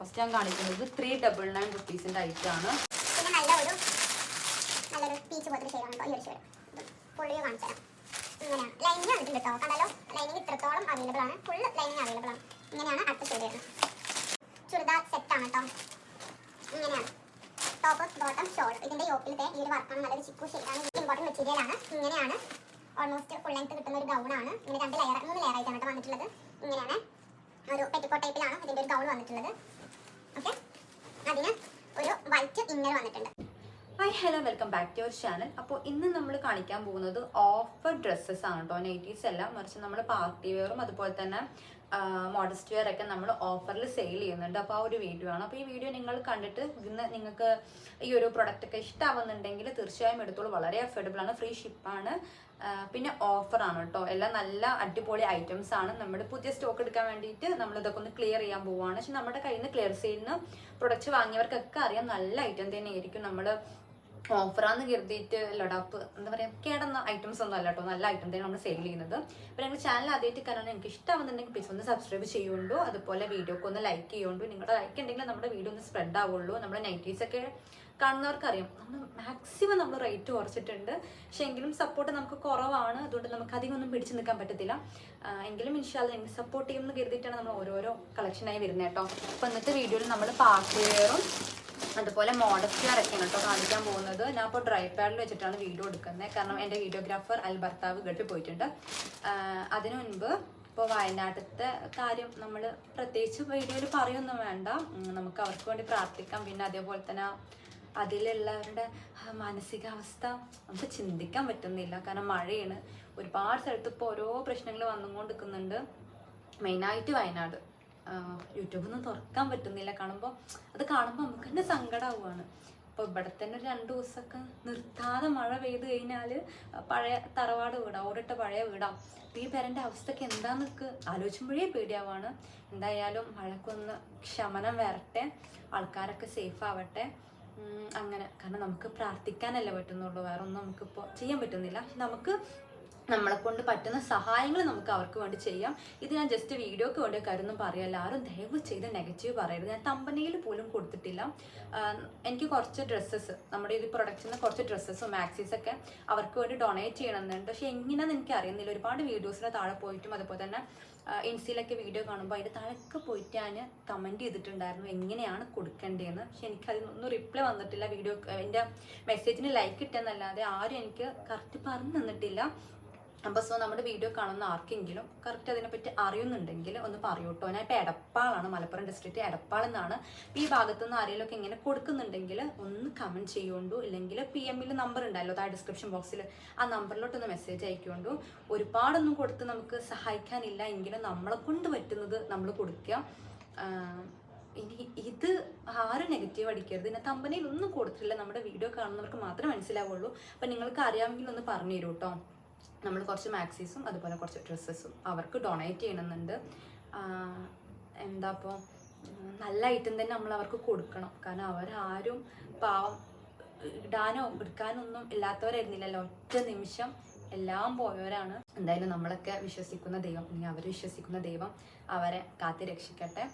First ഞാൻ കാണിക്കുന്നത് three double nine റുപ്പീസിന്റെ ഐറ്റം നല്ലൊരു ലൈനിങ് കണ്ടല്ലോ? ലൈനിങ് ഇത്രത്തോളം ആണ്. ഫുൾ ലൈനിങ് ആണ്. ടോപ്പ് ഇതിന്റെ ഈ ഒരു വർക്കാണ് നല്ലൊരു ആണ്. ഫുൾ ലെങ്ത് കിട്ടുന്ന ഒരു ഗൗൺ ആണ്. ലെയർ ലെയർ ആയിട്ടാണ് വന്നിട്ടുള്ളത്. ഇങ്ങനെയാണ്. ഒരു പെറ്റിക്കോട്ട് ടൈപ്പിലാണ് ഇതിന്റെ ഒരു ഗൗൺ വന്നിട്ടുള്ളത്. ഒരു വൈറ്റ് ഇന്നർ വന്നിട്ടുണ്ട്. Hi hello welcome back to your channel അപ്പോൾ ഇന്ന് നമ്മൾ കാണിക്കാൻ പോകുന്നത് ഓഫർ ഡ്രസ്സസ് ആണ് കേട്ടോ നൈറ്റീസ് എല്ലാം മറിച്ച് നമ്മൾ പാർട്ടി വെയറും അതുപോലെ തന്നെ മോഡസ്റ്റ് വെയർ ഒക്കെ നമ്മൾ ഓഫറിൽ സെയിൽ ചെയ്യുന്നുണ്ട്. അപ്പോൾ ആ ഒരു വീഡിയോ ആണ്. അപ്പോൾ ഈ വീഡിയോ നിങ്ങൾ കണ്ടിട്ട് ഇന്ന് നിങ്ങൾക്ക് ഈ ഒരു പ്രൊഡക്റ്റ് ഒക്കെ ഇഷ്ടമാവുന്നുണ്ടെങ്കിൽ തീർച്ചയായും എടുത്തോളൂ. വളരെ അഫോർഡബിൾ ആണ്. ഫ്രീ ഷിപ്പാണ് പിന്നെ ഓഫറാണ് കേട്ടോ എല്ലാം നല്ല അടിപൊളി ഐറ്റംസ് ആണ്. നമ്മൾ പുതിയ സ്റ്റോക്ക് എടുക്കാൻ വേണ്ടിയിട്ട് നമ്മൾ ഇതൊക്കെ ഒന്ന് ക്ലിയർ ചെയ്യാൻ പോവുകയാണ് പക്ഷെ നമ്മുടെ കയ്യിൽ നിന്ന് ക്ലിയർ സെയിലിന് പ്രൊഡക്റ്റ് വാങ്ങിയവർക്കൊക്കെ അറിയാം നല്ല ഐറ്റം തന്നെയായിരിക്കും. നമ്മൾ ഓഫറാന്ന് കരുതിയിട്ട് ലഡാപ്പ് എന്താ പറയുക കേടുന്ന ഐറ്റംസ് ഒന്നും അല്ല കേട്ടോ നല്ല ഐറ്റം തന്നെ നമ്മൾ സെയിൽ ചെയ്യുന്നത്. അപ്പോൾ ഞങ്ങൾ ചാനൽ ആദ്യമായിട്ട് കാണാൻ എനിക്ക് ഇഷ്ടമാവുന്നുണ്ടെങ്കിൽ പ്ലീസ് ഒന്ന് സബ്സ്ക്രൈബ് ചെയ്യുള്ളൂ അതുപോലെ വീഡിയോക്ക് ഒന്ന് ലൈക്ക് ചെയ്യുള്ളൂ നിങ്ങളുടെ ലൈക്ക് ഉണ്ടെങ്കിൽ നമ്മുടെ വീഡിയോ ഒന്ന് സ്പ്രെഡ് ആവുള്ളൂ. നമ്മുടെ നൈറ്റീസ് ഒക്കെ കാണുന്നവർക്കറിയാം നമ്മൾ മാക്സിമം നമ്മൾ റേറ്റ് കുറച്ചിട്ടുണ്ട്. പക്ഷേ എങ്കിലും സപ്പോർട്ട് നമുക്ക് കുറവാണ്. അതുകൊണ്ട് നമുക്ക് അധികം ഒന്നും പിടിച്ചു നിൽക്കാൻ പറ്റത്തില്ല. എങ്കിലും ഇൻഷാല്ല നിങ്ങൾ സപ്പോർട്ട് ചെയ്യുമെന്ന് കരുതിയിട്ടാണ് നമ്മൾ ഓരോരോ കളക്ഷനായി വരുന്നത് കേട്ടോ. അപ്പോൾ ഇന്നത്തെ വീഡിയോയിൽ നമ്മൾ പാർക്ക് വെയറും അതുപോലെ മോഡസ്റ്റ് ഒക്കെയാണ് കേട്ടോ കാണിക്കാൻ പോകുന്നത്. ഞാൻ ഇപ്പോൾ ഡ്രൈ പാഡിൽ വെച്ചിട്ടാണ് വീഡിയോ എടുക്കുന്നത്. കാരണം എന്റെ വീഡിയോഗ്രാഫർ അൽ ഭർത്താവ് ഗൾഫിൽ പോയിട്ടുണ്ട് അതിനു മുൻപ് ഇപ്പോൾ വയനാട്ടിലത്തെ കാര്യം നമ്മൾ പ്രത്യേകിച്ച് വീഡിയോയിൽ പറയൊന്നും വേണ്ട. നമുക്ക് അവർക്ക് വേണ്ടി പ്രാർത്ഥിക്കാം. പിന്നെ അതേപോലെ തന്നെ അതിലുള്ളവരുടെ മാനസികാവസ്ഥ നമുക്ക് ചിന്തിക്കാൻ പറ്റുന്നില്ല. കാരണം മഴയാണ്. ഒരുപാട് സ്ഥലത്ത് ഇപ്പോൾ ഓരോ പ്രശ്നങ്ങൾ വന്നുകൊണ്ടിരിക്കുന്നുണ്ട്. മെയിനായിട്ട് വയനാട്. യൂട്യൂബിൽ ഒന്നും തുറക്കാൻ പറ്റുന്നില്ല. കാണുമ്പോൾ അത് കാണുമ്പോൾ നമുക്ക് തന്നെ സങ്കടമാവുകയാണ് അപ്പോൾ ഇവിടെ തന്നെ രണ്ട് ദിവസമൊക്കെ നിർത്താതെ മഴ പെയ്ത് കഴിഞ്ഞാൽ പഴയ തറവാട് വീടാ ഓടിട്ട പഴയ വീടാ. ഈ പേരന്റെ എന്താന്ന് എന്താന്നൊക്കെ ആലോചിക്കുമ്പോഴേ പേടിയാവാണ്. എന്തായാലും മഴക്കൊന്ന് ക്ഷമനം വരട്ടെ ആൾക്കാരൊക്കെ സേഫ് ആവട്ടെ. അങ്ങനെ. കാരണം നമുക്ക് പ്രാർത്ഥിക്കാനല്ലേ പറ്റുന്നുള്ളൂ. വേറെ ഒന്നും നമുക്കിപ്പോൾ ചെയ്യാൻ പറ്റുന്നില്ല. നമുക്ക് നമ്മളെ കൊണ്ട് പറ്റുന്ന സഹായങ്ങൾ നമുക്ക് അവർക്ക് വേണ്ടി ചെയ്യാം. ഇത് ഞാൻ ജസ്റ്റ് വീഡിയോക്ക് വേണ്ടി കരുതും പറയല്ല ആരും ദയവ് ചെയ്ത് നെഗറ്റീവ് പറയരുത്. ഞാൻ തമ്പനയിൽ പോലും കൊടുത്തിട്ടില്ല. എനിക്ക് കുറച്ച് ഡ്രസ്സസ് നമ്മുടെ ഈ പ്രൊഡക്റ്റിൽ നിന്ന് കുറച്ച് ഡ്രസ്സസും മാക്സീസ് ഒക്കെ അവർക്ക് വേണ്ടി ഡൊണേറ്റ് ചെയ്യണമെന്നുണ്ട്. പക്ഷേ എങ്ങനെയാണെന്ന് എനിക്ക് അറിയുന്നില്ല. ഒരുപാട് വീഡിയോസിന് താഴെ പോയിട്ടും അതുപോലെ തന്നെ ഇൻസ്റ്റയിലൊക്കെ വീഡിയോ കാണുമ്പോൾ അതിന്റെ താഴെയൊക്കെ പോയിട്ട് ഞാൻ കമന്റ് ചെയ്തിട്ടുണ്ടായിരുന്നു. എങ്ങനെയാണ് കൊടുക്കേണ്ടതെന്ന്. പക്ഷെ എനിക്ക് അതിനൊന്നും റിപ്ലൈ വന്നിട്ടില്ല വീഡിയോ എന്റെ മെസ്സേജിന് ലൈക്ക് ഇട്ടെന്നല്ലാതെ ആരും എനിക്ക് കറക്റ്റ് പറഞ്ഞു തന്നിട്ടില്ല. അപ്പോൾ സോ നമ്മുടെ വീഡിയോ കാണുന്ന ആർക്കെങ്കിലും കറക്റ്റ് അതിനെപ്പറ്റി അറിയുന്നുണ്ടെങ്കിൽ ഒന്ന് പറയൂ കേട്ടോ ഞാൻ ഇപ്പോൾ എടപ്പാളാണ് മലപ്പുറം ഡിസ്ട്രിക്റ്റ് എടപ്പാൾ എന്നാണ്. ഈ ഭാഗത്തു നിന്ന് ആരെങ്കിലുമൊക്കെ ഇങ്ങനെ കൊടുക്കുന്നുണ്ടെങ്കിൽ ഒന്ന് കമന്റ് ചെയ്യുകൊണ്ടു ഇല്ലെങ്കിൽ പി എമ്മിൽ നമ്പർ ഉണ്ടല്ലോ താഴെ ഡിസ്ക്രിപ്ഷൻ ബോക്സിൽ ആ നമ്പറിലോട്ടൊന്ന് മെസ്സേജ് അയക്കൊണ്ടു. ഒരുപാടൊന്നും കൊടുത്ത് നമുക്ക് സഹായിക്കാനില്ല. എങ്കിലും നമ്മളെ കൊണ്ട് പറ്റുന്നത് നമ്മൾ കൊടുക്കുക ഇനി ഇത് ആരും നെഗറ്റീവ് അടിക്കരുത്. പിന്നെ കമ്പനിയിൽ ഒന്നും കൊടുത്തിട്ടില്ല. നമ്മുടെ വീഡിയോ കാണുന്നവർക്ക് മാത്രമേ മനസ്സിലാവുള്ളൂ. അപ്പം നിങ്ങൾക്ക് അറിയാമെങ്കിൽ ഒന്ന് പറഞ്ഞു തരൂ കേട്ടോ നമ്മൾ കുറച്ച് മാക്സീസും അതുപോലെ കുറച്ച് ഡ്രസ്സസും അവർക്ക് ഡൊണേറ്റ് ചെയ്യണമെന്നുണ്ട്. ആഹ് എന്താ ഇപ്പോൾ നല്ല ഐറ്റം തന്നെ നമ്മൾ അവർക്ക് കൊടുക്കണം. കാരണം അവരാരും പാവം ഇടാനോ എടുക്കാനൊന്നും ഇല്ലാത്തവരായിരുന്നില്ലല്ലോ. ഒറ്റ നിമിഷം എല്ലാം പോയവരാണ്. എന്തായാലും നമ്മളൊക്കെ വിശ്വസിക്കുന്ന ദൈവം അല്ലെങ്കിൽ അവർ വിശ്വസിക്കുന്ന ദൈവം അവരെ കാത്തി രക്ഷിക്കട്ടെ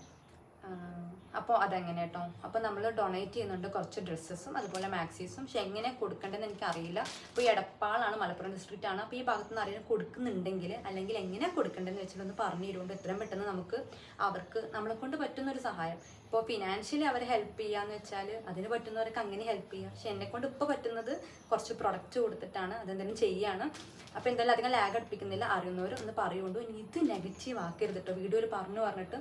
അപ്പോൾ അതെങ്ങനെ കേട്ടോ അപ്പോൾ നമ്മൾ ഡൊണേറ്റ് ചെയ്യുന്നുണ്ട് കുറച്ച് ഡ്രസ്സസും അതുപോലെ മാക്സീസും പക്ഷെ എങ്ങനെ കൊടുക്കേണ്ടതെന്ന് എനിക്കറിയില്ല. അപ്പോൾ ഈ എടപ്പാളാണ് മലപ്പുറം ഡിസ്ട്രിക്റ്റ് ആണ്. അപ്പോൾ ഈ ഭാഗത്ത് നിന്ന് ആരെങ്കിലും കൊടുക്കുന്നുണ്ടെങ്കിൽ അല്ലെങ്കിൽ എങ്ങനെ കൊടുക്കേണ്ടതെന്ന് വെച്ചിട്ടൊന്ന് പറഞ്ഞു തരുകൊണ്ട് എത്രയും പെട്ടെന്ന് നമുക്ക് അവർക്ക് നമ്മളെ കൊണ്ട് പറ്റുന്ന ഒരു സഹായം. ഇപ്പോൾ ഫിനാൻഷ്യലി അവരെ ഹെൽപ്പ് ചെയ്യാന്ന് വെച്ചാൽ അതിന് പറ്റുന്നവർക്ക് അങ്ങനെ ഹെൽപ്പ് ചെയ്യാം. പക്ഷെ എന്നെ കൊണ്ട് ഇപ്പോൾ പറ്റുന്നത് കുറച്ച് പ്രൊഡക്റ്റ് കൊടുത്തിട്ടാണ് അതെന്തെങ്കിലും ചെയ്യാണ്. അപ്പോൾ എന്തായാലും അധികം ലാഗ് അടുപ്പിക്കുന്നില്ല. അറിയുന്നവർ ഒന്ന് പറയുകൊണ്ടു. ഇനി ഇത് നെഗറ്റീവ് ആക്കരുത് കേട്ടോ വീഡിയോയിൽ പറഞ്ഞു പറഞ്ഞിട്ട്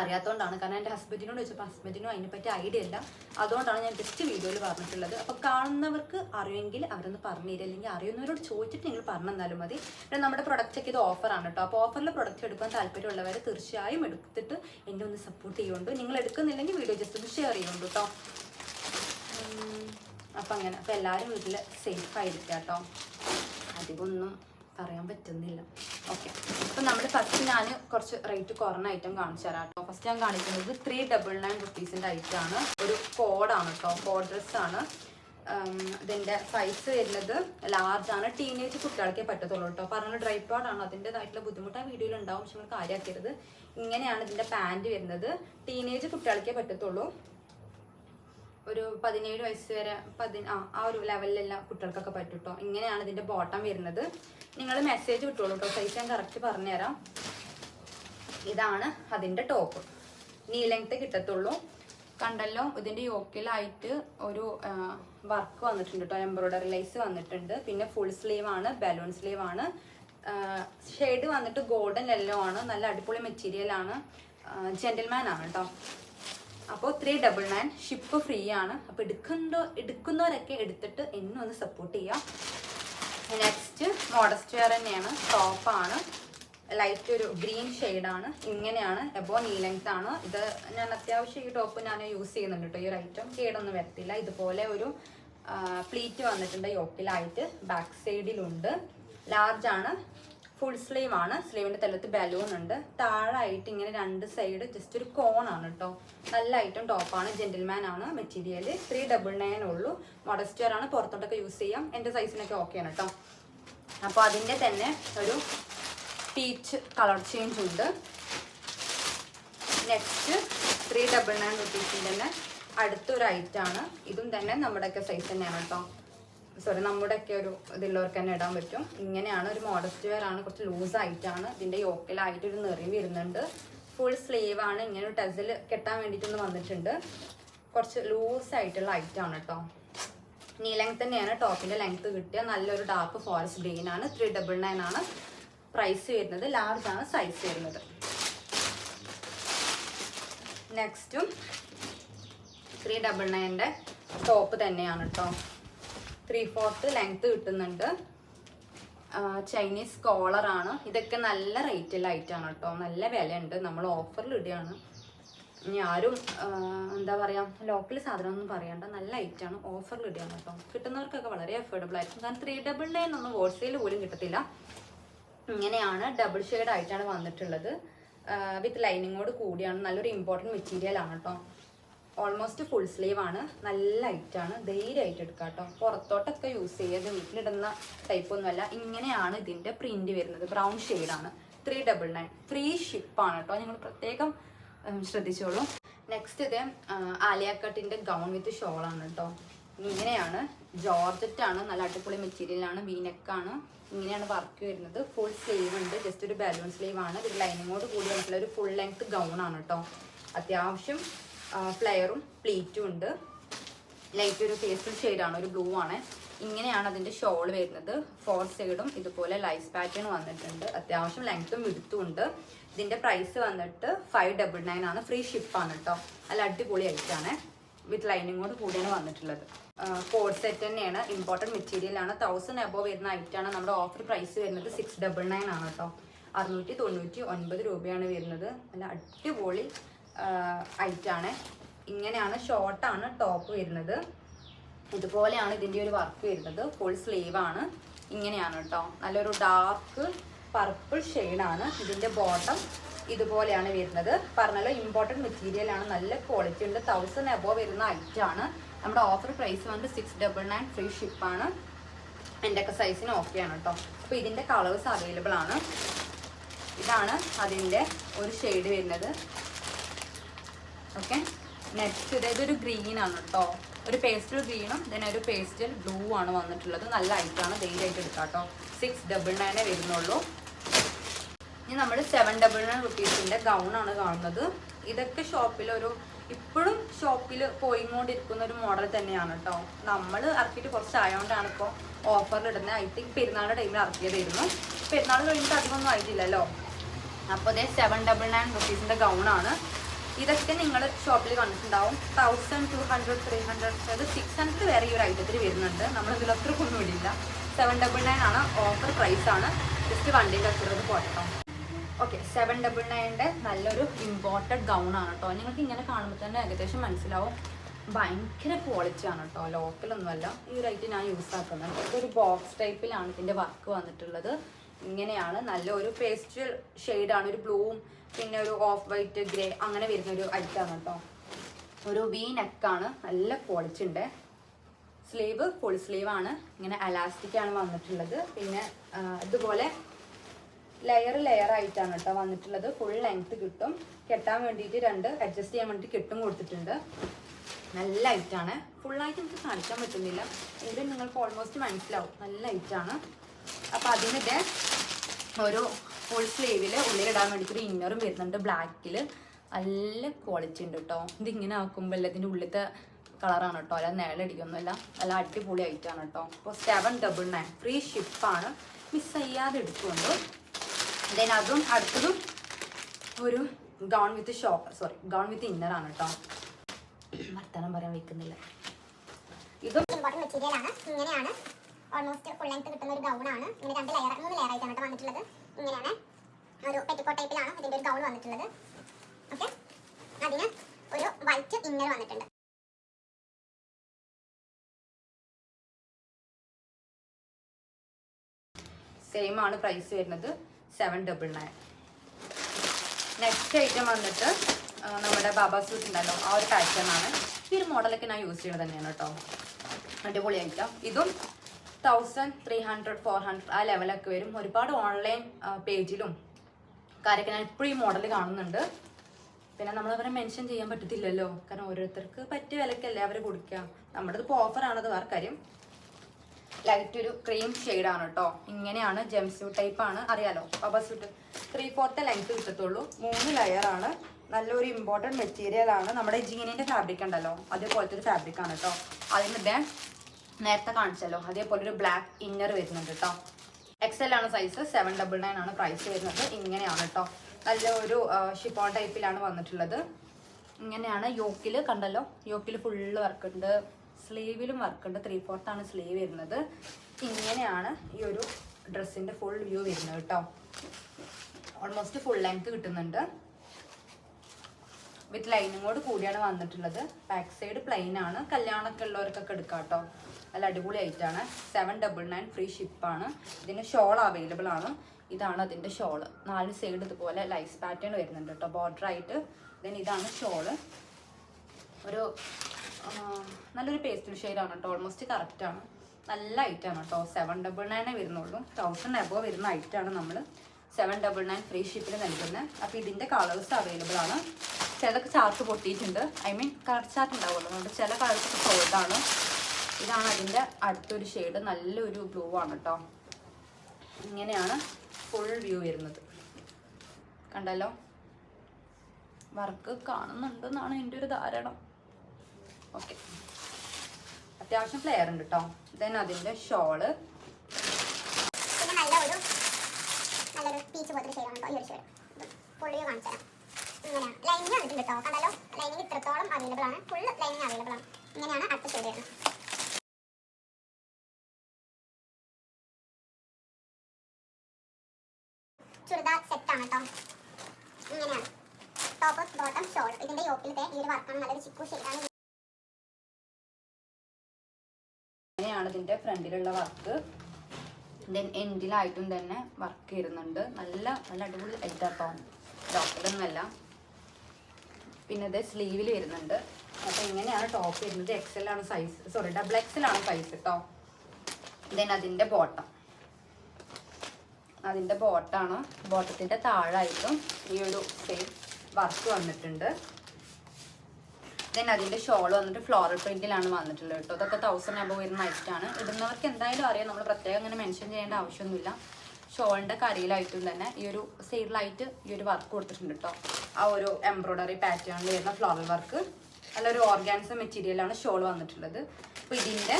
അറിയാത്തതുകൊണ്ടാണ് കാരണം എന്റെ ഹസ്ബൻഡിനോട് ചോദിച്ചപ്പോൾ ഹസ്ബൻഡിനും അതിനെപ്പറ്റി ഐഡിയ ഇല്ല. അതുകൊണ്ടാണ് ഞാൻ ജസ്റ്റ് വീഡിയോയിൽ പറഞ്ഞിട്ടുള്ളത്. അപ്പോൾ കാണുന്നവർക്ക് അറിയുമെങ്കിൽ അവരൊന്ന് പറഞ്ഞു തരിക. അല്ലെങ്കിൽ അറിയുന്നവരോട് ചോദിച്ചിട്ട് നിങ്ങൾ പറഞ്ഞു തന്നാലും മതി. പിന്നെ നമ്മുടെ പ്രൊഡക്റ്റ് ഒക്കെ ഇത് ഓഫറാണ് കേട്ടോ അപ്പോൾ ഓഫറിൽ പ്രൊഡക്റ്റ് എടുക്കാൻ താല്പര്യമുള്ളവർ തീർച്ചയായും എടുത്തിട്ട് എന്നെ ഒന്ന് സപ്പോർട്ട് ചെയ്യുന്നുണ്ട്. നിങ്ങൾ എടുക്കുന്നില്ലെങ്കിൽ വീഡിയോ ജസ്റ്റ് ഒന്ന് ഷെയർ ചെയ്യുന്നുണ്ട് കേട്ടോ അപ്പം അങ്ങനെ. അപ്പോൾ എല്ലാവരും വീട്ടിൽ സേഫ് ആയിരിക്കാം കേട്ടോ അധികമൊന്നും പറയാൻ പറ്റുന്നില്ല. ഓക്കെ അപ്പം നമ്മൾ ഫസ്റ്റ് ഞാൻ കുറച്ച് റേറ്റ് കുറഞ്ഞ ഐറ്റം കാണിച്ചു തരാം കേട്ടോ ഫസ്റ്റ് ഞാൻ കാണിക്കുന്നത് ത്രീ ഡബിൾ നയൻ റുപ്പീസിന്റെ ഐറ്റം ആണ്. ഒരു കോഡാണ് കേട്ടോ കോഡ് ഡ്രസ്സാണ് ഇതിന്റെ സൈസ് വരുന്നത് ലാർജ് ആണ്. ടീനേജ് കുട്ടികൾക്കേ പറ്റത്തുള്ളൂ കേട്ടോ പറഞ്ഞ ഡ്രൈ ആണ്. അതിന്റെതായിട്ടുള്ള ബുദ്ധിമുട്ട് ആ വീഡിയോയിൽ ഉണ്ടാവും. പക്ഷെ നമ്മൾ കാര്യമാക്കരുത്. ഇങ്ങനെയാണ് ഇതിന്റെ പാന്റ് വരുന്നത്. ടീനേജ് കുട്ടികൾക്കേ പറ്റത്തുള്ളൂ. ഒരു പതിനേഴ് വയസ്സ് വരെ പതി ആ ആ ഒരു ലെവലിലെല്ലാം കുട്ടികൾക്കൊക്കെ പറ്റും കേട്ടോ ഇങ്ങനെയാണ് ഇതിന്റെ ബോട്ടം വരുന്നത്. നിങ്ങൾ മെസ്സേജ് വിട്ടോളൂ കേട്ടോ സൈസ് ഞാൻ കറക്റ്റ് പറഞ്ഞുതരാം. ഇതാണ് അതിന്റെ ടോപ്പ് നീ ലെങ്ത് കിട്ടത്തുള്ളൂ. കണ്ടല്ലോ ഇതിന്റെ യോക്കിലായിട്ട് ഒരു വർക്ക് വന്നിട്ടുണ്ട് കേട്ടോ എംബ്രോയിഡറി ലൈസ് വന്നിട്ടുണ്ട്. പിന്നെ ഫുൾ സ്ലീവ് ആണ് ബലൂൺ സ്ലീവ് ആണ്. ഷെയ്ഡ് വന്നിട്ട് ഗോൾഡൻ യെല്ലോ ആണ്. നല്ല അടിപൊളി മെറ്റീരിയൽ ആണ്. ജെന്റിൽമാൻ ആണ് കേട്ടോ അപ്പോൾ three double nine ship free ആണ്. അപ്പോൾ എടുക്കുന്നോ എടുക്കുന്നവരൊക്കെ എടുത്തിട്ട് എന്നും ഒന്ന് സപ്പോർട്ട് ചെയ്യാം. നെക്സ്റ്റ് മോഡസ്റ്റ് വെയർ തന്നെയാണ്. ടോപ്പാണ് ലൈറ്റ് ഒരു ഗ്രീൻ ആണ്. ഇങ്ങനെയാണ്. എബോ നീ ലെങ്ത് ആണ്. ഇത് ഞാൻ അത്യാവശ്യം ഈ ടോപ്പ് ഞാൻ യൂസ് ചെയ്യുന്നുണ്ട് കേട്ടോ ഈ ഒരു ഐറ്റം കേടൊന്നും വരത്തില്ല. ഇതുപോലെ ഒരു പ്ലീറ്റ് വന്നിട്ടുണ്ട്. യോക്കിലായിട്ട് ബാക്ക് സൈഡിലുണ്ട് ലാർജ് ആണ്. ഫുൾ സ്ലീവ് ആണ്. സ്ലീവിന്റെ തലത്ത് ബലൂൺ ഉണ്ട്. താഴായിട്ട് ഇങ്ങനെ രണ്ട് സൈഡ് ജസ്റ്റ് ഒരു കോൺ ആണ് കേട്ടോ നല്ല ഐറ്റം ടോപ്പാണ് ജെന്റിൽമാൻ ആണ് മെറ്റീരിയൽ ത്രീ ഡബിൾ നയൻ ഉള്ളൂ. മോഡസ്റ്റർ ആണ്. പുറത്തോട്ടൊക്കെ യൂസ് ചെയ്യാം. എന്റെ സൈസിനൊക്കെ ആണ് കേട്ടോ അപ്പോൾ അതിന്റെ തന്നെ ഒരു പീച്ച് കളർ ചേഞ്ച് ഉണ്ട്. നെക്സ്റ്റ് ത്രീ ഡബിൾ നയൻ റുപ്പീസിന്റെ തന്നെ അടുത്തൊരു ഐറ്റം ആണ്. ഇതും തന്നെ നമ്മുടെയൊക്കെ സൈസ് തന്നെയാണ് കേട്ടോ സോറി നമ്മുടെയൊക്കെ ഒരു ഇതുള്ളവർക്ക് തന്നെ ഇടാൻ പറ്റും. ഇങ്ങനെയാണ് ഒരു മോഡസ്റ്റ് വെയർ ആണ് കുറച്ച് ലൂസ് ആയിട്ടാണ് ഇതിന്റെ യോക്കിലായിട്ട് ഒരു നിറയും വരുന്നുണ്ട്. ഫുൾ സ്ലീവ് ആണ് ഇങ്ങനെ ഒരു ടെസിൽ കെട്ടാൻ വേണ്ടിയിട്ടൊന്ന് വന്നിട്ടുണ്ട്. കുറച്ച് ലൂസ് ആയിട്ടുള്ള ഐറ്റം ആണ് കേട്ടോ നീ ലെങ്ത് തന്നെയാണ് ടോപ്പിന്റെ ലെങ്ത് കിട്ടിയ നല്ലൊരു ഡാർക്ക് ഫോറസ്റ്റ് ഗ്രീൻ ആണ് ത്രീ ഡബിൾ നയൻ ആണ്. പ്രൈസ് വരുന്നത് ലാർജ് ആണ് സൈസ് വരുന്നത്. നെക്സ്റ്റും ത്രീ ഡബിൾ നയന്റെ ടോപ്പ് തന്നെയാണ് കേട്ടോ ത്രീ ഫോർത്ത് ലെങ്ത് കിട്ടുന്നുണ്ട് ചൈനീസ് കോളർ ആണ്. ഇതൊക്കെ നല്ല റേറ്റിലായിട്ടാണ് കേട്ടോ നല്ല വിലയുണ്ട്. നമ്മൾ ഓഫറിൽ ഇടുകയാണ്. ഇനി ആരും എന്താ പറയുക ലോക്കൽ സാധനം ഒന്നും പറയണ്ട. നല്ല ഐറ്റാണ് ഓഫറിൽ ഇടുകയാണ് കേട്ടോ കിട്ടുന്നവർക്കൊക്കെ വളരെ അഫോർഡബിൾ ആയിരിക്കും. കാരണം ത്രീ ഡബിൾ നയൻ ഒന്നും ഹോൾസെയിൽ പോലും കിട്ടത്തില്ല. ഇങ്ങനെയാണ് ഡബിൾ ഷെയ്ഡ് ആയിട്ടാണ് വന്നിട്ടുള്ളത്. വിത്ത് ലൈനിങ്ങോട് കൂടിയാണ്. നല്ലൊരു ഇമ്പോർട്ടന്റ് മെറ്റീരിയൽ ആണ് കേട്ടോ ഓൾമോസ്റ്റ് ഫുൾ സ്ലീവ് ആണ്. നല്ല ആണ്. ധൈര്യമായിട്ട് എടുക്കാം കേട്ടോ പുറത്തോട്ടൊക്കെ യൂസ് ചെയ്യത് വീട്ടിലിടുന്ന ടൈപ്പ് ഒന്നുമല്ല. ഇങ്ങനെയാണ് ഇതിന്റെ പ്രിന്റ് വരുന്നത്. ബ്രൗൺ ആണ്. ത്രീ ഡബിൾ നയൻ ഫ്രീ ഷിപ്പാണ് കേട്ടോ നിങ്ങൾ പ്രത്യേകം ശ്രദ്ധിച്ചോളൂ. നെക്സ്റ്റ് ഇത് ആലിയ കട്ടിന്റെ ഗൗൺ വിത്ത് ഷോളാണ് കേട്ടോ ഇങ്ങനെയാണ്. ജോർജറ്റ് ആണ്. നല്ല അടിപൊളി മെറ്റീരിയലാണ് വീനെക്കാണ് ഇങ്ങനെയാണ് വർക്ക് വരുന്നത്. ഫുൾ സ്ലീവ് ഉണ്ട്. ജസ്റ്റ് ഒരു ബലൂൺ സ്ലീവ് ആണ്. ഒരു ലൈനിങ്ങോട് കൂടി വന്നിട്ടുള്ള ഒരു ഫുൾ ലെങ്ത് ഗൗൺ ആണ് കേട്ടോ അത്യാവശ്യം ഫ്ലെയറും പ്ലീറ്റും ഉണ്ട്. ലൈറ്റ് ഒരു പേസ്റ്റൽ ഷെയ്ഡാണ് ഒരു ബ്ലൂ ആണ്. ഇങ്ങനെയാണ് അതിന്റെ ഷോൾ വരുന്നത്. ഫോർ സൈഡും ഇതുപോലെ ലൈസ് പാറ്റേൺ വന്നിട്ടുണ്ട്. അത്യാവശ്യം ലെങ്ത്തും വിടുത്തും ഉണ്ട്. ഇതിന്റെ പ്രൈസ് വന്നിട്ട് ഫൈവ് ഡബിൾ നയൻ ആണ്. ഫ്രീ ഷിപ്പാണ് കേട്ടോ അല്ല അടിപൊളി ഐറ്റാണ് വിത്ത് ലൈനിങ്ങോട് കൂടിയാണ് വന്നിട്ടുള്ളത്. കോഡ് സെറ്റ് തന്നെയാണ്. ഇമ്പോർട്ടന്റ് മെറ്റീരിയൽ ആണ്. തൗസൻഡ് എബോ വരുന്ന ഐറ്റാണ് നമ്മുടെ ഓഫർ പ്രൈസ് വരുന്നത് സിക്സ് ഡബിൾ നയൻ ആണ് കേട്ടോ അറുന്നൂറ്റി തൊണ്ണൂറ്റി ഒൻപത് രൂപയാണ് വരുന്നത്. അല്ല അടിപൊളി ഐറ്റാണ്. ഇങ്ങനെയാണ് ഷോർട്ടാണ് ടോപ്പ് വരുന്നത്. ഇതുപോലെയാണ് ഇതിന്റെ ഒരു വർക്ക് വരുന്നത്. ഫുൾ സ്ലീവ് ആണ്. ഇങ്ങനെയാണ് കേട്ടോ നല്ലൊരു ഡാർക്ക് പർപ്പിൾ ആണ് ഇതിന്റെ ബോട്ടം ഇതുപോലെയാണ് വരുന്നത്. പറഞ്ഞല്ലോ ഇമ്പോർട്ടന്റ് മെറ്റീരിയൽ ആണ്. നല്ല ക്വാളിറ്റി ഉണ്ട്. തൗസൻഡ് എബോ വരുന്ന ഐറ്റാണ് നമ്മുടെ ഓഫർ പ്രൈസ് വന്നിട്ട് സിക്സ് ഡബിൾ നയൻ ഫ്രീ ഷിപ്പാണ് എന്റെ ഒക്കെ സൈസിന് ഓക്കെയാണ് കേട്ടോ അപ്പോൾ ഇതിന്റെ കളേഴ്സ് അവൈലബിൾ ആണ്. ഇതാണ് അതിന്റെ ഒരു ഷെയ്ഡ് വരുന്നത്. ഓക്കെ നെക്സ്റ്റ് ഇത് ഇതൊരു ആണ് കേട്ടോ ഒരു പേസ്റ്റൽ ഗ്രീനും പിന്നെ ഒരു പേസ്റ്റൽ ബ്ലൂ ആണ് വന്നിട്ടുള്ളത്. നല്ല ഐറ്റാണ് ധൈര്യമായിട്ട് എടുക്കാം കേട്ടോ സിക്സ് ഡബിൾ നയനെ വരുന്നുള്ളൂ. ഇനി നമ്മൾ സെവൻ ഡബിൾ നയൻ റുപ്പീസിന്റെ ഗൗൺ ആണ് കാണുന്നത്. ഇതൊക്കെ ഷോപ്പിലൊരു ഇപ്പോഴും ഷോപ്പിൽ പോയിക്കൊണ്ടിരിക്കുന്ന ഒരു മോഡൽ തന്നെയാണ് കേട്ടോ നമ്മൾ ഇറക്കിയിട്ട് കുറച്ച് ആയതുകൊണ്ടാണ് ഇപ്പോൾ ഓഫറിൽ ഇടുന്നത് ഐ തിങ്ക് പെരുന്നാളുടെ ടൈമിൽ ഇറക്കിയതായിരുന്നു. പെരുന്നാൾ കഴിഞ്ഞിട്ട് അധികമൊന്നും ആയിട്ടില്ലല്ലോ. അപ്പോൾ അതേ സെവൻ ഡബിൾ നയൻ റുപ്പീസിന്റെ ഗൗണാണ് ഇതൊക്കെ നിങ്ങൾ ഷോപ്പിൽ കണ്ടിട്ടുണ്ടാവും. Thousand two hundred three hundred അതായത് സിക്സ് ഹൺഡ്രഡ് വരെ ഈ ഒരു ഐറ്റത്തിൽ വരുന്നുണ്ട്. നമ്മൾ ഒന്നും ഇടില്ല. സെവൻ ഡബിൾ നയൻ ആണ് ഓഫർ പ്രൈസ് ആണ്. ജസ്റ്റ് വണ്ടിയിൽ വെച്ചിട്ട് പോട്ടോ ഓക്കെ സെവൻ ഡബിൾ നയന്റെ നല്ലൊരു ഇമ്പോർട്ടഡ് ഗൗൺ ആണ് കേട്ടോ നിങ്ങൾക്ക് ഇങ്ങനെ കാണുമ്പോൾ തന്നെ ഏകദേശം മനസ്സിലാവും. ഭയങ്കര ക്വാളിറ്റി ആണ് കേട്ടോ ലോക്കലൊന്നുമല്ല ഈ ഐറ്റം ഞാൻ യൂസ് ആക്കുന്നത്. ഒരു ബോക്സ് ടൈപ്പിലാണ് ഇതിന്റെ വർക്ക് വന്നിട്ടുള്ളത്. ഇങ്ങനെയാണ്. നല്ല ഒരു പേസ്റ്റൽ ഷെയ്ഡാണ് ഒരു ബ്ലൂവും പിന്നെ ഒരു ഓഫ് വൈറ്റ് ഗ്രേ അങ്ങനെ വരുന്ന ഒരു ഐറ്റമാണ് കേട്ടോ. ഒരു വി നെക്കാണ് നല്ല ക്വാളിറ്റി ഉണ്ട്. സ്ലീവ് ഫുൾ സ്ലീവ് ആണ്. ഇങ്ങനെ അലാസ്റ്റിക് ആണ് വന്നിട്ടുള്ളത്. പിന്നെ ഇതുപോലെ ലെയർ ലെയർ ആയിട്ടാണ് കേട്ടോ വന്നിട്ടുള്ളത്. ഫുൾ ലെങ്ത് കിട്ടും. കെട്ടാൻ വേണ്ടിയിട്ട് രണ്ട് അഡ്ജസ്റ്റ് ചെയ്യാൻ വേണ്ടിയിട്ട് കെട്ടും കൊടുത്തിട്ടുണ്ട്. നല്ല ലൈറ്റാണ് ഫുള്ളായിട്ട് നമുക്ക് കാണിക്കാൻ പറ്റുന്നില്ല. എങ്കിലും നിങ്ങൾക്ക് ഓൾമോസ്റ്റ് മനസ്സിലാവും. നല്ല ലൈറ്റാണ് അപ്പോൾ അതിന്റെ ഒരു ഫുൾ സ്ലീവിൽ ഉള്ളിലിടാൻ വേണ്ടിയിട്ട് ഒരു ഇന്നറും വരുന്നുണ്ട്. ബ്ലാക്കിൽ നല്ല ക്വാളിറ്റി ഉണ്ട് കേട്ടോ ഇതിങ്ങനെ ആക്കുമ്പോൾ എല്ലാത്തിന്റെ ഉള്ളിലത്തെ കളറാണ് കേട്ടോ അല്ല നേളടിക്കൊന്നുമില്ല നല്ല അടിപൊളി ആയിട്ടാണ് കേട്ടോ അപ്പോൾ സെവൻ ഡബിൾ നയൻ ഫ്രീ ഷിപ്പാണ് മിസ് ചെയ്യാതെ എടുത്തുകൊണ്ട് ദെൻ അതും അടുത്തതും ഒരു gown with show sorry gown with ഇന്നറാണ് കേട്ടോ വർത്തമാനം പറയാൻ വെക്കുന്നില്ല ഇതും മെറ്റീരിയലാണ് ഇങ്ങനെയാണ്. ഓൾമോസ്റ്റ് ഫുൾ ലെങ്ത് കിട്ടുന്ന ഒരു ഗൗൺ ആണ്. ഇങ്ങനെ രണ്ട് ലെയർ മൂന്ന് ലെയർ ആയിട്ടാണ് കേട്ടോ വന്നിട്ടുള്ളത്. ഇങ്ങനെയാണ്. ഒരു പെറ്റിക്കോട്ട് ടൈപ്പിലാണ് ഇതിന്റെ ഒരു ഗൗൺ വന്നിട്ടുള്ളത്. ഓക്കെ അതിന് ഒരു വൈറ്റ് ഇന്നർ വന്നിട്ടുണ്ട്. സെയിം ആണ് പ്രൈസ് വരുന്നത് seven double nine next item വന്നിട്ട് നമ്മുടെ ബാബാ സൂട്ട് ഉണ്ടല്ലോ. ആ ഒരു പാറ്റേൺ ആണ്. ഈ ഒരു മോഡലൊക്കെ ഞാൻ യൂസ് ചെയ്യുന്നത് തന്നെയാണ് കേട്ടോ. അടിപൊളി ഐറ്റം ഇതും thousand three hundred four hundred ആ ലെവലൊക്കെ വരും. ഒരുപാട് ഓൺലൈൻ പേജിലും കാര്യമൊക്കെ ഞാൻ ഇപ്പോഴും ഈ മോഡൽ കാണുന്നുണ്ട്. പിന്നെ നമ്മൾ അവരെ മെൻഷൻ ചെയ്യാൻ പറ്റത്തില്ലല്ലോ. കാരണം ഓരോരുത്തർക്ക് പറ്റിയ വിലക്കല്ലേ അവർ കൊടുക്കുക. നമ്മുടെ ഇപ്പോൾ ഓഫറാണത് വേറെ കാര്യം. ലൈറ്റ് ഒരു ക്രീം ആണ് കേട്ടോ ഇങ്ങനെയാണ് ജെം ടൈപ്പാണ് അറിയാലോ? പബ സ്യൂട്ട് ത്രീ ഫോർത്ത് ലെങ്ത് കിട്ടത്തുള്ളൂ. മൂന്ന് ലെയർ ആണ്. നല്ലൊരു ഇമ്പോർട്ടന്റ് മെറ്റീരിയൽ ആണ്. നമ്മുടെ ജീനിന്റെ ഫാബ്രിക് ഉണ്ടല്ലോ. അതേപോലത്തെ ഒരു ഫാബ്രിക് ആണ് കേട്ടോ അതിന്റെ നേരത്തെ കാണിച്ചല്ലോ. അതേപോലെ ഒരു ബ്ലാക്ക് ഇന്നർ വരുന്നുണ്ട് കേട്ടോ എക്സൽ ആണ് സൈസ് സെവൻ ഡബിൾ നയൻ ആണ് പ്രൈസ് വരുന്നത്. ഇങ്ങനെയാണ് കേട്ടോ നല്ല ഒരു ഷിപ്പോൺ ടൈപ്പിലാണ് വന്നിട്ടുള്ളത്. ഇങ്ങനെയാണ് യോക്കിൽ കണ്ടല്ലോ. യോക്കിൽ ഫുള്ള് വർക്ക് ഉണ്ട്. സ്ലീവിലും വർക്ക് ഉണ്ട്. ത്രീ ആണ് സ്ലീവ് വരുന്നത്. ഇങ്ങനെയാണ് ഈ ഒരു ഡ്രസ്സിന്റെ ഫുൾ വ്യൂ വരുന്നത് കേട്ടോ ഓൾമോസ്റ്റ് ഫുൾ ലെങ്ത് കിട്ടുന്നുണ്ട്. വിത്ത് ലൈനിങ്ങോട് കൂടിയാണ് വന്നിട്ടുള്ളത്. ബാക്ക് സൈഡ് പ്ലെയിൻ ആണ്. കല്യാണമൊക്കെ ഉള്ളവർക്കൊക്കെ എടുക്കാം കേട്ടോ. നല്ല അടിപൊളി ആയിട്ടാണ് സെവൻ ഡബിൾ നയൻ ഫ്രീ ഷിപ്പാണ് ഇതിന് ഷോൾ അവൈലബിൾ ആണ്. ഇതാണ് അതിന്റെ ഷോൾ നാല് സൈഡ് ഇതുപോലെ ലൈസ് പാറ്റേൺ വരുന്നുണ്ട് കേട്ടോ. ബോർഡർ ആയിട്ട്. ദെൻ ഇതാണ് ഷോൾ ഒരു നല്ലൊരു പേസ്റ്റൽ ഷെയ്ഡാണ് കേട്ടോ. ഓൾമോസ്റ്റ് കറക്റ്റാണ് നല്ല ഐറ്റാണ് കേട്ടോ. സെവൻ ഡബിൾ നയനേ വരുന്നുള്ളൂ. തൗസൻഡ് എബോ വരുന്ന ഐറ്റാണ് നമ്മൾ സെവൻ ഡബിൾ നയൻ ഫ്രീ ഷിപ്പിൽ നൽകുന്നത് അപ്പോൾ ഇതിന്റെ കളേഴ്സ് അവൈലബിൾ ആണ്. ചിലതൊക്കെ ചാർട്ട് പൊട്ടിയിട്ടുണ്ട്. ഐ മീൻ കളർ ചാർട്ട് ഉണ്ടാവുമല്ലോ. അതുകൊണ്ട് ചില കളേഴ്സ് സോൾഡാണ് ഇതാണ് അതിന്റെ അടുത്തൊരു ഷെയ്ഡ് നല്ലൊരു ബ്ലൂ ആണ് കേട്ടോ ഇങ്ങനെയാണ് ഫുൾ വ്യൂ വരുന്നത്. കണ്ടല്ലോ? വർക്ക് കാണുന്നുണ്ട് എന്നാണ് എന്റെ ഒരു ധാരണ. ഓക്കെ അത്യാവശ്യം ഫ്ലെയർ ഉണ്ട് കേട്ടോ ദെൻ അതിന്റെ ഷോൾ നല്ല ഒരു നല്ലൊരു പീച്ച് പോലത്തെ ഷെയ്ഡാണ് കേട്ടോ ഈ ഒരു ഷെയ്ഡ് ഫുള്ള് കാണിച്ചു തരാം ഇങ്ങനെയാണ്. ലൈനിങ് വന്നിട്ടുണ്ട് കേട്ടോ കണ്ടല്ലോ? ലൈനിങ് ഇത്രത്തോളം അവൈലബിൾ ആണ്. ഫുൾ ലൈനിങ് അവൈലബിൾ ആണ്. ഇങ്ങനെയാണ് അടുത്ത ഷെയ്ഡ് വരുന്നത്. ചുരിദാർ സെറ്റ് ആണ് കേട്ടോ ഇങ്ങനെയാണ്. ടോപ്പ് ബോട്ടം ഷോൾ ഇതിന്റെ യോക്കിലത്തെ ഈ ഒരു വർക്കാണ് നല്ലൊരു ചിക്കു ആണ്. ാണ് ഇതിന്റെ ഫ്രണ്ടിലുള്ള വർക്ക് ദെൻ എൻഡിലായിട്ടും തന്നെ വർക്ക് വരുന്നുണ്ട് നല്ല നല്ല അടിപൊളി ഐറ്റാട്ടോ ഡോക്ടറൊന്നുമല്ല പിന്നെ ഇത് സ്ലീവിൽ വരുന്നുണ്ട്. അപ്പോൾ ഇങ്ങനെയാണ് ടോപ്പ് വരുന്നത്? എക്സൽ ആണ് സൈസ് സോറി ഡബിൾ എക്സൽ ആണ് സൈസ് കേട്ടോ ദെൻ അതിന്റെ ബോട്ടം അതിന്റെ ബോട്ടാണ് ബോട്ടത്തിന്റെ താഴായിട്ടും ഈ ഒരു സെയിം വർക്ക് വന്നിട്ടുണ്ട്. ദെൻ അതിന്റെ ഷോൾ വന്നിട്ട് ഫ്ലോറൽ പ്രിന്റിലാണ് വന്നിട്ടുള്ളത് കേട്ടോ. അതൊക്കെ തൗസൻഡ് അബവ് വരുന്ന ഐറ്റാണ് ഇടുന്നവർക്ക് എന്തായാലും അറിയാം. നമ്മൾ പ്രത്യേകം അങ്ങനെ മെൻഷൻ ചെയ്യേണ്ട ആവശ്യമൊന്നുമില്ല. ഷോളിന്റെ കരയിലായിട്ടും തന്നെ ഈ ഒരു സൈഡിലായിട്ട് ഈ ഒരു വർക്ക് കൊടുത്തിട്ടുണ്ട് കേട്ടോ. ആ ഒരു എംബ്രോയ്ഡറി പാറ്റേണിൽ വരുന്ന ഫ്ലോറൽ വർക്ക് നല്ലൊരു ഓർഗാൻസ മെറ്റീരിയലാണ് ഷോൾ വന്നിട്ടുള്ളത്. അപ്പോൾ ഇതിന്റെ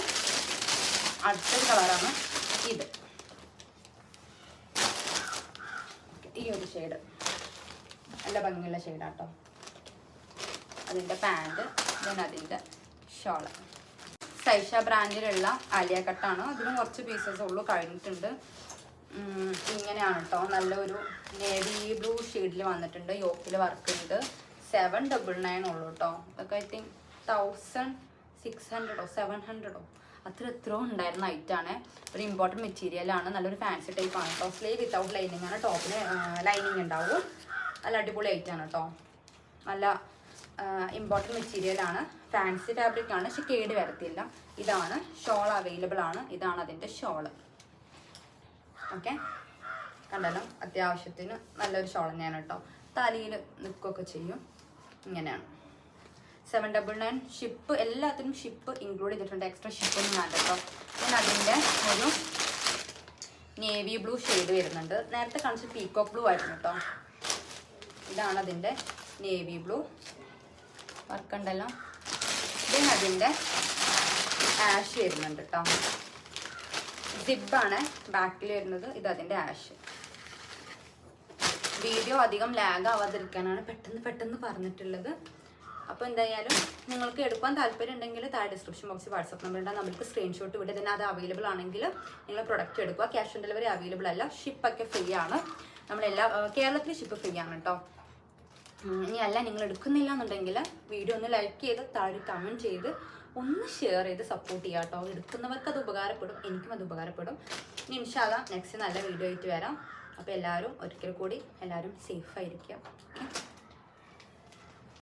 അടുത്തൊരു കളറാണ് ഇത്. ഈ ഒരു ഷെയ്ഡ് നല്ല ഭംഗിയുള്ള ഷെയ്ഡാട്ടോ അതിന്റെ പാന്റ് ദെൻ അതിന്റെ ഷോൾ. സൈഷ ബ്രാൻഡിലുള്ള ആലിയ കട്ടാണ്. അതിന് കുറച്ച് പീസസ് ഉള്ളു കഴിഞ്ഞിട്ടുണ്ട്. ഇങ്ങനെയാണ് കേട്ടോ നല്ലൊരു നേവി ബ്ലൂ ഷെയ്ഡിൽ വന്നിട്ടുണ്ട് യോക്കിൽ വർക്ക് ഉണ്ട് സെവൻ ഡബിൾ നയൻ ഉള്ളൂ കേട്ടോ അതൊക്കെ ഐ തിങ്ക് തൗസൻഡ് സിക്സ് ഹൺഡ്രഡോ സെവൻ ഹൺഡ്രഡോ. അത്ര എത്രയോ ഉണ്ടായിരുന്ന ഐറ്റാണ്. ഒരു ഇമ്പോർട്ടന്റ് മെറ്റീരിയലാണ്. നല്ലൊരു ഫാൻസി ടൈപ്പ് ആണ് കേട്ടോ സ്ലീവ് വിത്തൗട്ട് ലൈനിങ് ആണ് ടോപ്പിന് ലൈനിങ് ഉണ്ടാവും. നല്ല അടിപൊളി ഐറ്റാണ് കേട്ടോ നല്ല ഇമ്പോർട്ടന്റ് മെറ്റീരിയൽ ആണ്. ഫാൻസി ഫാബ്രിക് ആണ് പക്ഷെ കേട് വരത്തില്ല. ഇതാണ് ഷോൾ അവൈലബിൾ ആണ്. ഇതാണ് അതിന്റെ ഷോൾ ഓക്കെ കണ്ടല്ലോ അത്യാവശ്യത്തിന് നല്ലൊരു ഷോൾ തന്നെയാണ് കേട്ടോ തലയിൽ നിൽക്കുകയൊക്കെ ചെയ്യും. ഇങ്ങനെയാണ്. സെവൻ ഡബിൾ നയൻ ഷിപ്പ് എല്ലാത്തിനും ഷിപ്പ് ഇൻക്ലൂഡ് ചെയ്തിട്ടുണ്ട്. എക്സ്ട്രാ ഷിപ്പ് ഒന്നും വേണ്ട കേട്ടോ പിന്നെ അതിന്റെ ഒരു നേവി ബ്ലൂ ഷെയ്ഡ് വരുന്നുണ്ട്. നേരത്തെ കാണിച്ച പീക്കോ ബ്ലൂ ആയിരുന്നു കേട്ടോ ഇതാണ് അതിന്റെ നേവി ബ്ലൂ വർക്ക് ഉണ്ടല്ലോ ഇതിന് അതിന്റെ ആഷ് വരുന്നുണ്ട് കേട്ടോ സിബാണ് ബാക്കിൽ വരുന്നത്. ഇത് അതിന്റെ ആഷ്. വീഡിയോ അധികം ലാഗ് ആവാതിരിക്കാനാണ് പെട്ടെന്ന് പെട്ടെന്ന് പറഞ്ഞിട്ടുള്ളത്. അപ്പോൾ എന്തായാലും നിങ്ങൾക്ക് എടുക്കാൻ താല്പര്യം ഉണ്ടെങ്കിൽ താഴെ ഡിസ്ക്രിപ്ഷൻ ബോക്സിൽ വാട്സപ്പ് നമ്പർ ഉണ്ടാകും നമുക്ക് സ്ക്രീൻഷോട്ട് വിടുക തന്നെ അത് അവൈലബിൾ ആണെങ്കിൽ നിങ്ങൾ പ്രൊഡക്റ്റ് എടുക്കുക. ക്യാഷ് ഓൺ ഡെലിവറി അവൈലബിൾ അല്ല. ഷിപ്പൊക്കെ ഫ്രീ ആണ്. നമ്മളെല്ലാ കേരളത്തിൽ ഷിപ്പ് ഫ്രീ ആണ് കേട്ടോ ഇനി അല്ല നിങ്ങൾ എടുക്കുന്നില്ല എന്നുണ്ടെങ്കിൽ വീഡിയോ ഒന്ന് ലൈക്ക് ചെയ്ത് താഴെ കമന്റ് ചെയ്ത് ഒന്ന് ഷെയർ ചെയ്ത് സപ്പോർട്ട് ചെയ്യാം കേട്ടോ. എടുക്കുന്നവർക്ക് അത് ഉപകാരപ്പെടും എനിക്കും അത് ഉപകാരപ്പെടും. ഇനി ഇൻഷാല്ല നെക്സ്റ്റ് നല്ല വീഡിയോ ആയിട്ട് വരാം. അപ്പോൾ എല്ലാവരും ഒരിക്കൽ കൂടി എല്ലാവരും സേഫ് ആയിരിക്കുക ഓക്കെ